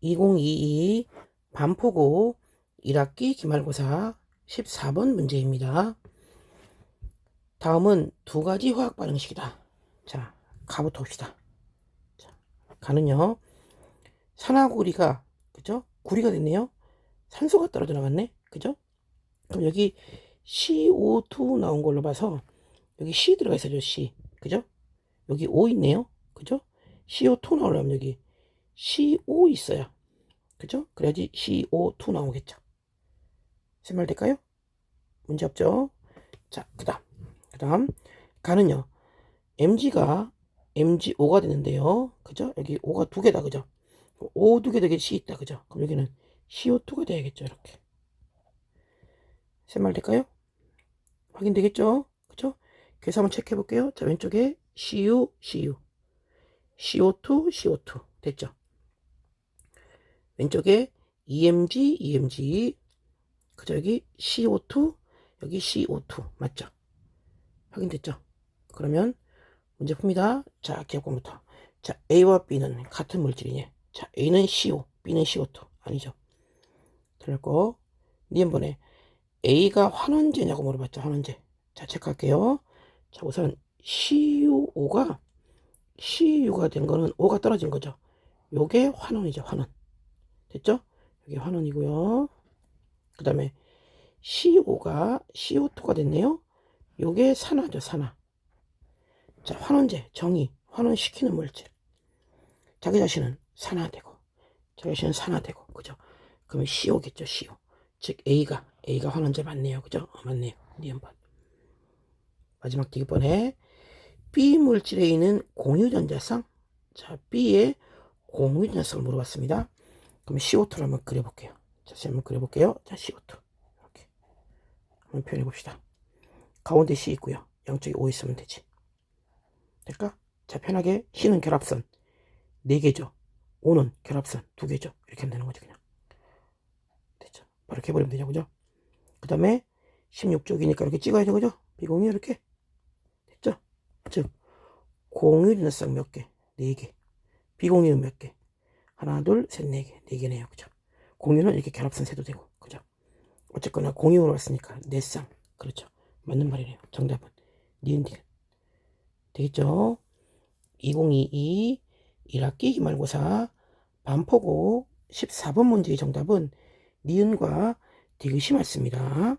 2022 반포고 1학기 기말고사 14번 문제입니다. 다음은 두 가지 화학 반응식이다. 자, 가부터 봅시다. 자, 가는요. 산화구리가 그죠? 구리가 됐네요. 산소가 떨어져 나갔네. 그죠? 그럼 여기 CO2 나온 걸로 봐서 여기 C 들어가 있어죠. C. 그죠? 여기 O 있네요. 그죠? CO2 나오려면 여기 CO 있어요. 그죠? 그래야지 CO2 나오겠죠. 세말 될까요? 문제 없죠? 자, 그 다음. 그 다음. 가는요. MG가 MgO가 되는데요. 그죠? 여기 O가 두 개다. 그죠? O 두개 되게 C 있다. 그죠? 그럼 여기는 CO2가 돼야겠죠. 이렇게. 세말 될까요? 확인되겠죠? 그죠? 그래서 한번 체크해 볼게요. 자, 왼쪽에 CU, CU. CO2, CO2. 됐죠? 왼쪽에 EMG, EMG. 그죠? 여기 CO2, 여기 CO2. 맞죠? 확인됐죠? 그러면 문제 풉니다. 자, 기억부터. 자, A와 B는 같은 물질이니. 자, A는 CO, B는 CO2. 아니죠? 틀렸고. 니은번에 A가 환원제냐고 물어봤죠. 환원제. 자, 체크할게요. 자, 우선 CuO가 CU가 된 거는 O가 떨어진 거죠. 요게 환원이죠. 환원. 됐죠? 여기 환원이고요. 그 다음에 CO가 CO2가 됐네요. 요게 산화죠. 산화. 자, 환원제, 정의, 환원시키는 물질. 자기 자신은 산화되고, 자기 자신은 산화되고, 그죠? 그러면 CO겠죠, CO. 즉, A가, A가 환원제 맞네요. 그죠? 어, 맞네요. 니은번. 마지막 디귿번에 B 물질에 있는 공유전자성. 자, B의 공유전자성을 물어봤습니다. 그럼 CO2를 한번 그려볼게요. 자, 한번 그려볼게요. 자, CO2. 이렇게. 한번 표현해 봅시다. 가운데 C 있고요. 양쪽에 O 있으면 되지. 될까? 자, 편하게 C는 결합선 4개죠. O는 결합선 2개죠. 이렇게 하면 되는 거죠, 그냥. 됐죠. 바로 이렇게 해버리면 되죠, 그죠? 그 다음에 16쪽이니까 이렇게 찍어야죠, 그죠? 비공유 이렇게. 됐죠? 즉, 공유전자성 몇 개? 4개. 비공유 몇 개? 하나, 둘, 셋, 네 개. 네 개네요, 그죠? 공유는 이렇게 결합선 세도 되고, 그죠? 어쨌거나 공유로 왔으니까 네 쌍. 그렇죠. 맞는 말이네요. 정답은 니은디 되겠죠? 2022 1학기 기말고사 반포고 14번 문제의 정답은 니은과 디귿이 맞습니다.